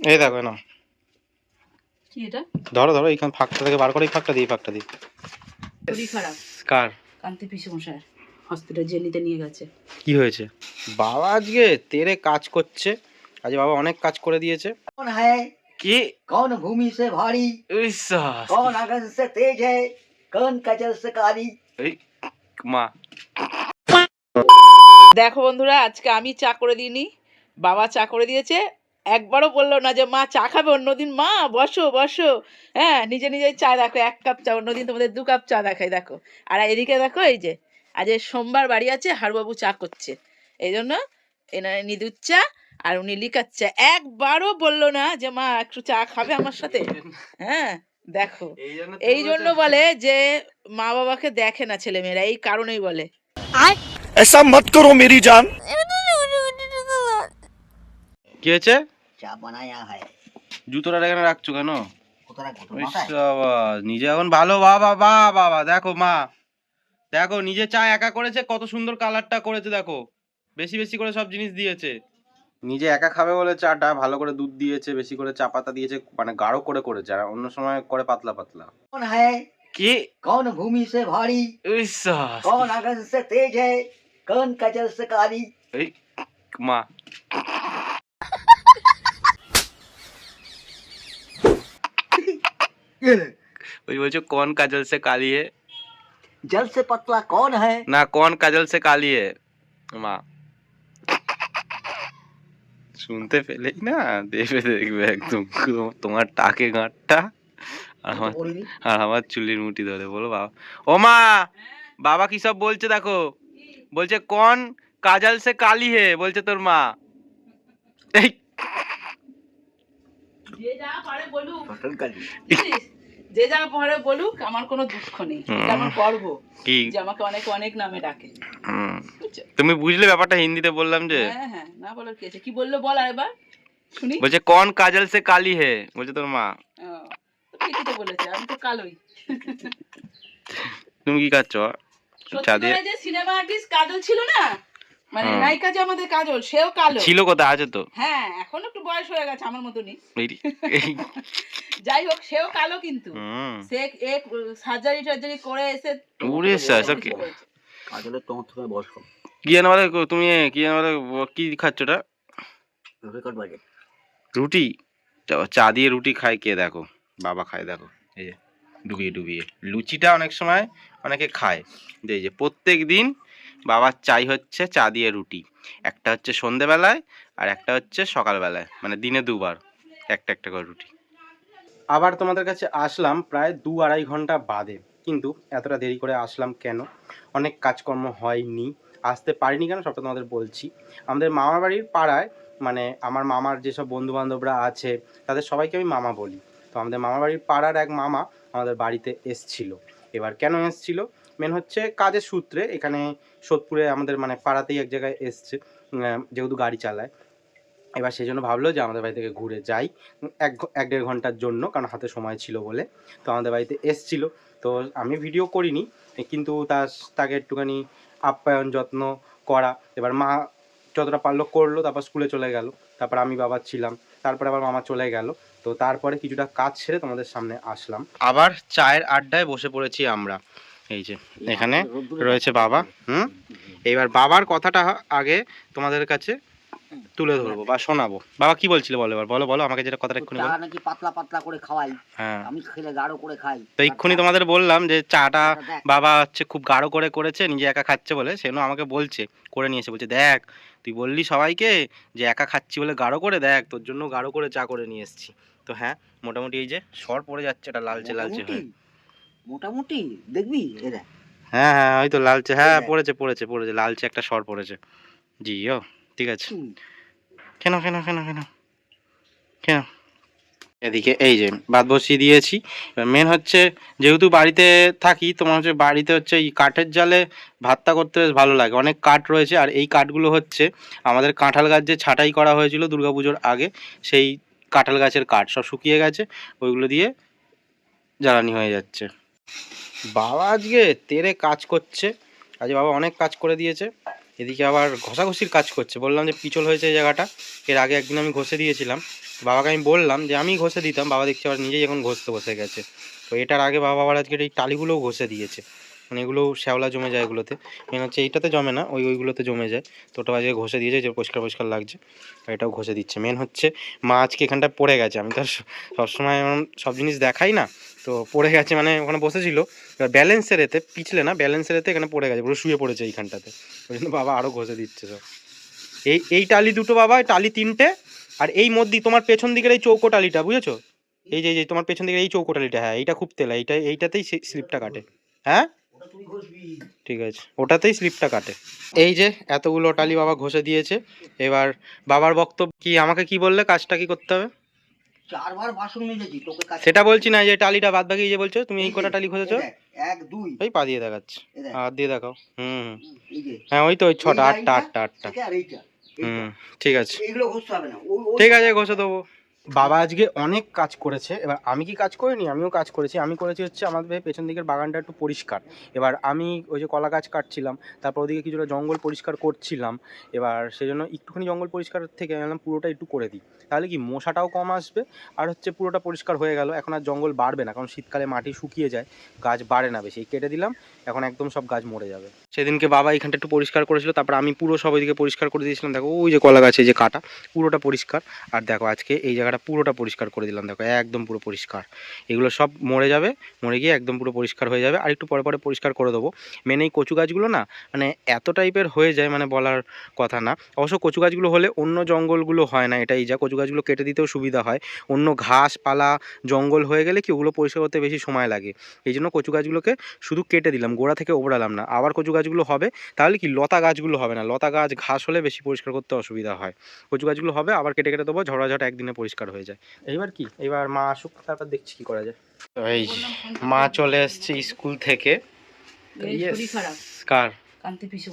এই দেখো না কি এটা? ধরো ধরো এইখান ফাঁকটা থেকে বার করে এই ফাঁকটা দিই ফাঁকটা দিই খুবই খারাপ। কার? কান্তি পিসু মশাই হসপিটাল জেলিতে নিয়ে গেছে। কি হয়েছে? বাবা আজকে তেরে কাজ করছে। আজ বাবা অনেক কাজ করে দিয়েছে। কোন হ্যায় কি? কোন ভূমি সে ভারী? কোন আকাশ সে তেজ হে? কোন কাজল সে কালি মা। দেখো বন্ধুরা আজকে আমি চা করে দিইনি। বাবা চা করে দিয়েছে। একবারও বললো না যে মা চা খাবে অন্যদিন মা বসো বসো হ্যাঁ নিজে নিজেই চা দেখো এক কাপ চা অন্যদিন তোমাদের দু কাপ চা দেখাই দেখো আর এদিকে দেখো এই যে আজ এই সোমবার বাড়ি আছে হারবাবু চা করছে এই জন্য এনারে নিদুর চা আর উনি লিকার চা একবারও বললো না যে মা একটু চা খাবে আমার সাথে হ্যাঁ দেখো এই জন্য বলে যে মা বাবাকে দেখে না ছেলেমেয়েরা এই কারণেই বলে ऐसा मत करो मेरी जान কি হয়েছে জুতোটা এখানে রাখছো কেন? নিজে এখন ভালো বাবা বাবা বাবা দেখো মা দেখো নিজে চা একা করেছে কত সুন্দর কালারটা করেছে দেখো। বেশি বেশি করে সব জিনিস দিয়েছে। নিজে একা খাবে বলে চাটা ভালো করে দুধ দিয়েছে বেশি করে চা পাতা দিয়েছে মানে গাঢ় করে করেছে আর অন্য সময় করে পাতলা পাতলা। কোন হ্যায় কি? কোন ভূমি সে ভারী? কোন আকাশ সে তেজ হ্যায় কোন কাজল সে কালি? মা ওই বলছো কোন কাজল সে কালি হে জল সে পাতলা কোন হ্যায় না কোন কাজল সে কালি হে মা শুনতে পেলে না দেবে দেখবে একদম তোমার টাকে গাঁটটা আর আমার আর আমার চুলির মুটি ধরে বলো বাবা ও মা বাবা কি সব বলছে দেখো বলছে কোন কাজল সে কালি হে বলছে তোর মা এই যে যা পরে বলুক। আমার কোনো দুঃখ নেই। আমার গর্ব যে আমাকে অনেক নামে ডাকে। তুমি বুঝলে ব্যাপারটা হিন্দিতে বললাম যে? হ্যাঁ হ্যাঁ না বলার কি আছে? কি বলল বল আরেবার শুনি। বলছে কোন কাজল সে কালি হে? বলছে তোর মা। ঠিকই বলেছে আমি তো কালোই। তুমি কি কাজ চা দিয়ে সিনেমা আর্টিস্ট কাজল ছিল না? মানে নায়িকা যে আমাদের কাজল সেও কালো। ছিল কথা আছে তো। হ্যাঁ এখন একটু বয়স হয়ে গেছে আমার মতনই। যাই হোক সেও কালো কিন্তু। সে এক সার্জারি টার্জারি করে এসে উড়ে এসে কাজলের তোমার থেকে বয়স কম। কি জানো বলে তুমি কি জানো বলে কি খাচ্ছ ওটা? রুটি চা দিয়ে রুটি খায় কে দেখো বাবা খায় দেখো এই যে ডুবিয়ে ডুবিয়ে। লুচিটা অনেক সময় অনেকে খায়। এই যে প্রত্যেক দিন বাবার চাই হচ্ছে চা দিয়ে রুটি। একটা হচ্ছে সন্ধেবেলায় আর একটা হচ্ছে সকালবেলায় মানে দিনে দুবার একটা একটা করে রুটি। আবার তোমাদের কাছে আসলাম প্রায় দু আড়াই ঘণ্টা বাদে, কিন্তু এতটা দেরি করে আসলাম কেন? অনেক কাজকর্ম হয়নি, আসতে পারিনি কেন সবটা তোমাদের বলছি। আমাদের মামার বাড়ির পাড়ায় মানে আমার মামার যেসব বন্ধু বান্ধবরা আছে, তাদের সবাইকে আমি মামা বলি। তো আমাদের মামার বাড়ির পাড়ার এক মামা আমাদের বাড়িতে এসছিল। এবার কেন এসছিল? মেন হচ্ছে কাজের সূত্রে এখানে সোদপুরে আমাদের মানে পাড়াতেই এক জায়গায় এসছে যেহেতু গাড়ি চালায়। এবার সেই জন্য ভাবলো যে আমাদের বাড়ি থেকে ঘুরে যাই, এক এক দেড় ঘণ্টার জন্য, কারণ হাতে সময় ছিল বলে। তো আমাদের বাড়িতে এসছিল। তো আমি ভিডিও করিনি, কিন্তু তার, তাকে একটুখানি আপ্যায়ন যত্ন করা। এবার মা যতটা পারল করল, তারপর স্কুলে চলে গেল। তারপর আমি বাবা ছিলাম, তারপরে আবার মামা চলে গেল। তো তারপরে কিছুটা কাজ ছেড়ে তোমাদের সামনে আসলাম। আবার চায়ের আড্ডায় বসে পড়েছি আমরা। এই যে এখানে রয়েছে বাবা হুম? এবার বাবার কথাটা আগে তোমাদের কাছে তুলে ধরবো বা শোনাবো। বাবা কি বলছিল বলো এবার? বলো বলো আমাকে যেটা কথাটা এক্ষুনি বলো। নাকি পাতলা পাতলা করে খাওয়াই হ্যাঁ। আমি খেলে গাঢ় করে খাই। তো এক্ষুনি তোমাদের বললাম যে চাটা বাবা হচ্ছে খুব গাঢ় করে করেছে নিজে একা খাচ্ছে বলে সেজন্য আমাকে বলছে করে নিয়েছে বলছে দেখ তুই বললি সবাইকে যে একা খাচ্ছি বলে গাঢ় করে দেখ তোর জন্য গাঢ় করে চা করে নিয়ে এসেছি। তো হ্যাঁ মোটামুটি এই যে সর পড়ে যাচ্ছে এটা লালচে লালচে হয়ে। মোটামুটি দেখবি এ দেখ হ্যাঁ হ্যাঁ হয়তো লালচে হ্যাঁ পড়েছে পড়েছে পড়েছে লালচে একটা সর পড়েছে। জি ও ঠিক আছে। কেন কেন কেন কেন কেন এদিকে এই যে ভাত বসিয়ে দিয়েছি। মেন হচ্ছে যেহেতু বাড়িতে থাকি তোমার হচ্ছে বাড়িতে হচ্ছে এই কাঠের জালে ভাতটা করতে বেশ ভালো লাগে। অনেক কাঠ রয়েছে আর এই কাঠগুলো হচ্ছে আমাদের কাঁঠাল গাছ যে ছাঁটাই করা হয়েছিল দুর্গাপুজোর আগে সেই কাঁঠাল গাছের কাঠ সব শুকিয়ে গেছে ওইগুলো দিয়ে জ্বালানি হয়ে যাচ্ছে। বাবা আজকে তেরে কাজ করছে। আজ বাবা অনেক কাজ করে দিয়েছে। এদিকে আবার ঘষাঘষির কাজ করছে। বললাম যে পিছল হয়েছে এই জায়গাটা। এর আগে একদিন আমি ঘষে দিয়েছিলাম। বাবাকে আমি বললাম যে আমি ঘষে দিতাম। বাবা দেখছি আবার নিজেই এখন ঘষতে বসে গেছে। তো এটার আগে বাবা আবার আজকে এই টালিগুলোও ঘষে দিয়েছে। মানে এগুলো শ্যাওলা জমে যায় এগুলোতে। মেন হচ্ছে এইটাতে জমে না, ওই ওইগুলোতে জমে যায়। তো ওটা আজকে ঘষে দিয়েছে, যে পরিষ্কার পরিষ্কার লাগছে, আর এটাও ঘষে দিচ্ছে। মেন হচ্ছে, মা আজকে এখানটা পড়ে গেছে। আমি তো সবসময় সব জিনিস দেখাই না, তো পড়ে গেছে মানে ওখানে বসেছিল। এবার ব্যালেন্সের এতে, পিছলে না ব্যালেন্সের এতে এখানে পড়ে গেছে, পুরো শুয়ে পড়েছে এইখানটাতে। ওই জন্য বাবা আরও ঘষে দিচ্ছে সব। এই এই টালি দুটো বাবা টালি তিনটে, আর এই মধ্যে তোমার পেছন দিকের এই চৌকো টালিটা, বুঝেছ? এই যে তোমার পেছন দিকে এই চৌকো টালিটা হ্যাঁ এইটা খুব তেলা, এইটা, এইটাতেই স্লিপটা কাটে। হ্যাঁ? ঠিক আছে। ওটাতেই স্লিপটা কাটে। এই যে এতগুলো টালি বাবা ঘষে দিয়েছে। এবার বাবার বক্তব্য কি আমাকে কি বললে কাজটা কি করতে হবে? চারবার বাসন মেজেছি তোকে সেটা বলছি না যে টালিটা বাদ বাকি যে বলছো তুমি এই কটা টালি ঘষেছো? এক দুই। ওই পা দিয়ে দেখাচ্ছে। হাত দিয়ে দেখাও। হুম হ্যাঁ ওই তো ওই ছটা আটটা আটটা আটটা। হুম ঠিক আছে। ঠিক আছে ঘষে দেবো। বাবা আজকে অনেক কাজ করেছে, এবার আমি কি কাজ করিনি? আমিও কাজ করেছি। আমি করেছি হচ্ছে আমাদের পেছন দিকের বাগানটা একটু পরিষ্কার। এবার আমি ওই যে কলা গাছ কাটছিলাম, তারপর ওদিকে কিছুটা জঙ্গল পরিষ্কার করছিলাম। এবার সেই জন্য একটুখানি জঙ্গল পরিষ্কার থেকে আমি পুরোটা একটু করে দিই। তাহলে কি মশাটাও কম আসবে, আর হচ্ছে পুরোটা পরিষ্কার হয়ে গেল। এখন আর জঙ্গল বাড়বে না, কারণ শীতকালে মাটি শুকিয়ে যায়, গাছ বাড়ে না বেশি। কেটে দিলাম, এখন একদম সব গাছ মরে যাবে। সেদিনকে বাবা এখানটা একটু পরিষ্কার করেছিল, তারপর আমি পুরো সব ওইদিকে পরিষ্কার করে দিয়েছিলাম। দেখো, ওই যে কলা গাছে যে কাটা, পুরোটা পরিষ্কার। আর দেখো, আজকে এই জায়গাটা পুরোটা পরিষ্কার করে দিলাম। দেখো, একদম পুরো পরিষ্কার। এগুলো সব মরে যাবে, মরে গিয়ে একদম পুরো পরিষ্কার হয়ে যাবে। আর একটু পরে পরে পরিষ্কার করে দেবো। মেন এই কচু গাছগুলো না মানে এত টাইপের হয়ে যায় মানে বলার কথা না। অবশ্য কচু গাছগুলো হলে অন্য জঙ্গলগুলো হয় না, এটাই যা। কচু গাছগুলো কেটে দিতেও সুবিধা হয়। অন্য ঘাস পালা জঙ্গল হয়ে গেলে কি, ওগুলো পরিষ্কার করতে বেশি সময় লাগে। এই জন্য কচু গাছগুলোকে শুধু কেটে দিলাম, গোড়া থেকে ওবড়ালাম না। আবার কচু গাছগুলো হবে তাহলে কি লতা গাছগুলো হবে না। লতা গাছ ঘাস হলে বেশি পরিষ্কার করতে অসুবিধা হয়। কচু গাছগুলো হবে আবার কেটে কেটে দেবো ঝড়াঝট একদিনে পরিষ্কার হয়ে যায়। এইবার কি? এবার মা আসুক তারপর দেখছি কি করা যায়। এই মা চলে এসছে স্কুল থেকে। এই Yes. শরীর খারাপ। কার? কান্তি পিসে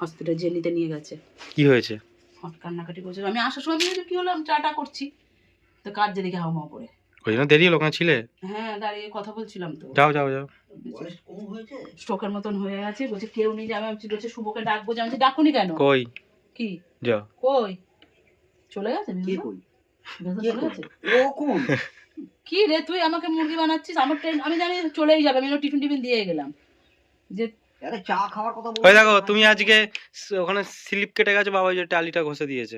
হসপিটাল জেনিতে নিয়ে গেছে। কি হয়েছে? কান্নাকাটি করছে। আমি আসার সময় কি হলো আমি টাটা করছি। তো কার যে দেখে হাওয়া করে। ওই জন্য দেরি হলো ওখানে ছিলে? হ্যাঁ দাঁড়িয়ে কথা বলছিলাম তো। যাও যাও যাও। স্ট্রোকের মতন হয়ে গেছে বলছে কেউ নেই যাবে আমি বলছে শুভকে ডাকবো যে আমি ডাকুনি কেন? কই? কি? যাও কই? চলে গেছে কে? কই? কে চলে কই? গেছে? ও কোন? কি রে তুই আমাকে মুরগি বানাচ্ছিস? আমার ট্রেন আমি জানি চলেই যাবে আমি টিফিন টিফিন দিয়ে গেলাম। যে চা খাওয়ার কথা ওই দেখো তুমি আজকে ওখানে স্লিপ কেটে গেছে বাবা ওই যে টালিটা ঘষে দিয়েছে।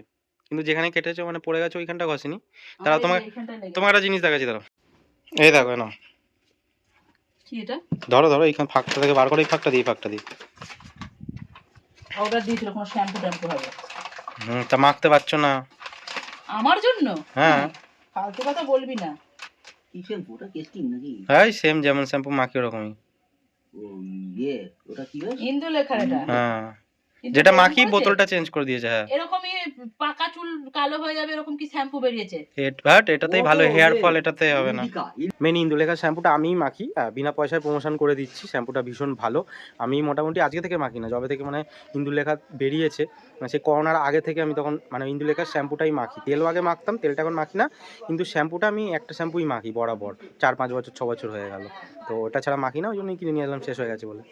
কিন্তু যেখানে কেটেছে মানে পড়ে গেছে ওইখানটা ঘষেনি। তারা তোমাকে-। তোমার একটা জিনিস দেখাচ্ছি ধরো এই দেখো না কি এটা? ধরো ধরো এইখান ফাঁকটা থেকে বার করে এই ফাঁকটা দিই ফাঁকটা দিই অর্ডার দিয়েছিল কোনো শ্যাম্পু ট্যাম্পু হবে। হুম তা মাখতে পারছ না। আমার জন্য? হ্যাঁ। ফালতু কথা বলবি না। কি শ্যাম্পুটা কেস্টিং নাকি? হ্যাঁ সেম যেমন শ্যাম্পু মাখি ওরকমই। ও ইয়ে ওটা কি হয় ইন্দুলেখার এটা। হ্যাঁ। যেটা মাখি বোতলটা চেঞ্জ করে দিয়েছে হ্যাঁ। এরকমই পাকা চুল কালো হয়ে যাবে এরকম কি শ্যাম্পু বেরিয়েছে? হেড বাট এটাতেই ভালো হেয়ার ফল এটাতে হবে না। মেন ইন্দুলেখা শ্যাম্পুটা আমিই মাখি বিনা পয়সায় প্রমোশন করে দিচ্ছি শ্যাম্পুটা ভীষণ ভালো। আমি মোটামুটি আজকে থেকে মাখি না যবে থেকে মানে ইন্দুলেখা বেরিয়েছে মানে সেই করোনার আগে থেকে আমি তখন মানে ইন্দুলেখার শ্যাম্পুটাই মাখি। তেলও আগে মাখতাম তেলটা এখন মাখি না কিন্তু শ্যাম্পুটা আমি একটা শ্যাম্পুই মাখি বরাবর চার পাঁচ বছর ছ বছর হয়ে গেল। তো ওটা ছাড়া মাখি না ওই জন্যই কিনে নিয়ে এলাম শেষ হয়ে গেছে বলে।